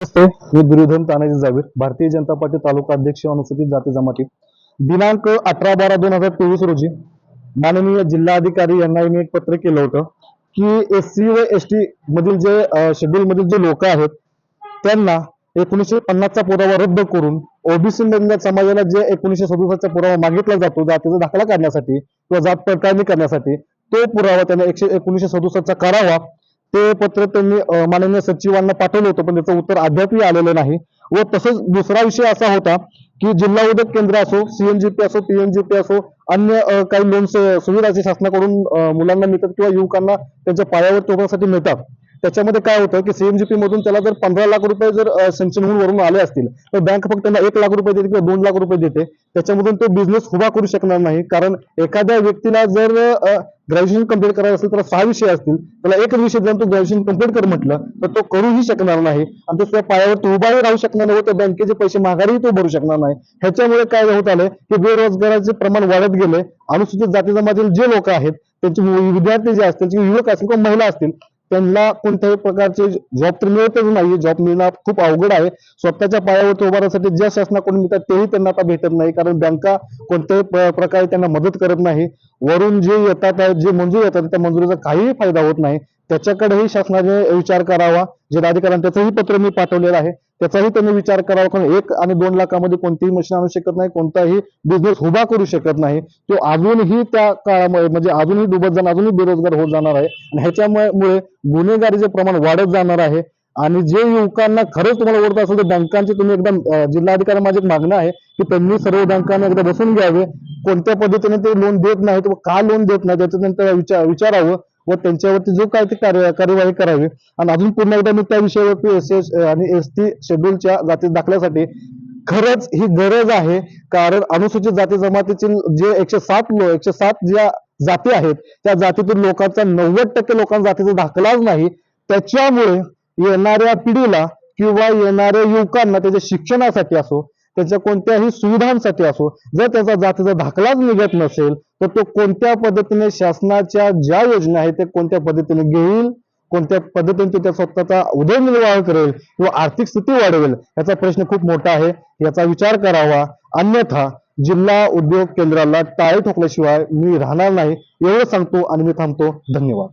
नमस्ते मी Duryodhan Tanaji Javir Bharatiya Janata party तालुका अध्यक्ष अनुसूचित जाती जमाती. दिनांक अठरा बारा दोन हजार तेवीस रोजी माननीय जिल्हाधिकारी यांना मी एक पत्र केलं होतं की एस सी व एस टी मधील जे शेड्यूल मधील जे लोक आहेत त्यांना एकोणीसशे पन्नासचा पुरावा रद्द करून ओबीसी मधल्या समाजाला जे एकोणीसशे सदुसष्टचा पुरावा मागितला जातो जातीचा दाखला करण्यासाठी किंवा जात पडताळणी करण्यासाठी तो पुरावा त्यांना एकशे एकोणीसशे सदुसष्टचा करावा ते पत्र त्यांनी माननीय सचिवांना पाठवलं होतं पण त्याचं उत्तर अद्यापही आलेलं नाही. व तसंच दुसरा विषय असा होता की जिल्हा उद्योग केंद्र असो सीएनजीपी असो पीएनजीपी असो अन्य काही लोन सुविधा शासनाकडून मुलांना मिळतात किंवा युवकांना त्यांच्या पायावर ठेवण्यासाठी मिळतात. त्याच्यामध्ये काय होतं की सीएमजीपी मधून त्याला जर पंधरा लाख रुपये जर सेंक्शन म्हणून वरून आले असतील तर बँक फक्त त्यांना एक लाख रुपये देते किंवा दोन लाख रुपये देते. त्याच्यामधून तो बिझनेस उभा करू शकणार नाही. कारण एखाद्या व्यक्तीला जर ग्रॅज्युएशन कंप्लीट करायचं असेल तर सहा विषय असतील त्याला एक विषय जर तो ग्रॅज्युएशन कंप्लीट कर म्हटलं तर तो करूही शकणार नाही. आणि तो पायावर तो उभाही राहू शकणार नाही त्या बँकेचे पैसे माघारीही तो भरू शकणार नाही. ह्याच्यामुळे काय होत आलं की बेरोजगाराचे प्रमाण वाढत गेले अनुसूचित जाती जमातील जे लोक आहेत त्यांचे विद्यार्थी जे असतील युवक असतील किंवा महिला असतील त्यांना कोणत्याही प्रकारचे जॉब तर मिळतच नाही जॉब मिळणं खूप अवघड आहे. स्वतःच्या पायावर उभारण्यासाठी ज्या शासनाकडून मिळतात तेही त्यांना आता भेटत नाही. कारण बँका कोणत्याही प्रकारे त्यांना मदत करत नाही. वरून जे येतात जे मंजूर येतात त्या मंजुरीचा काहीही फायदा होत नाही. त्याच्याकडेही शासनाने विचार करावा जिल्हाधिकाऱ्यांना त्याचंही पत्र मी पाठवलेलं आहे. त्याचाही त्यांनी विचार करावा. कारण एक आणि दोन लाखामध्ये कोणतीही मशीन आणू शकत नाही कोणताही बिझनेस उभा करू शकत नाही. तो अजूनही त्या काळामुळे म्हणजे अजूनही डुबत जाणार अजूनही बेरोजगार होत जाणार आहे. आणि ह्याच्यामुळे मुळे गुन्हेगारीचे प्रमाण वाढत जाणार आहे. आणि जे युवकांना खरंच तुम्हाला ओढत असेल तर बँकांचे तुम्ही एकदम जिल्हाधिकारी माझी एक मागणं आहे की त्यांनी सर्व बँकांना एकदा बसून घ्यावे. कोणत्या पद्धतीने ते लोन देत नाहीत व का लोन देत नाही त्याचं त्यांना विचार विचारावं. व त्यांच्यावरती जो काय ते कार्य कार्यवाही करावी. आणि अजून पुन्हा एकदा मी त्या विषयावरती एस एस आणि एस टी शेड्यूलच्या जाती दाखल्यासाठी खरंच ही गरज आहे. कारण अनुसूचित जाती जमातीचे जे एकशे सात लोक एकशे सात ज्या जाती आहेत त्या जातीतील लोकांचा नव्वद टक्के लोकांचा जातीचा दाखलाच नाही. त्याच्यामुळे येणाऱ्या पिढीला किंवा येणाऱ्या युवकांना त्याच्या शिक्षणासाठी असो त्याच्या कोणत्याही सुविधांसाठी असो जर त्याचा जातीचा दाखलाच निघत नसेल तर तो कोणत्या पद्धतीने शासनाच्या ज्या योजना आहेत त्या कोणत्या पद्धतीने घेईल कोणत्या पद्धतीने तो त्या स्वतःचा उदरनिर्वाह करेल किंवा आर्थिक स्थिती वाढवेल याचा प्रश्न खूप मोठा आहे. याचा विचार करावा. अन्यथा जिल्हा उद्योग केंद्राला टाळे ठोकल्याशिवाय मी राहणार नाही. एवढं सांगतो आणि मी थांबतो. धन्यवाद.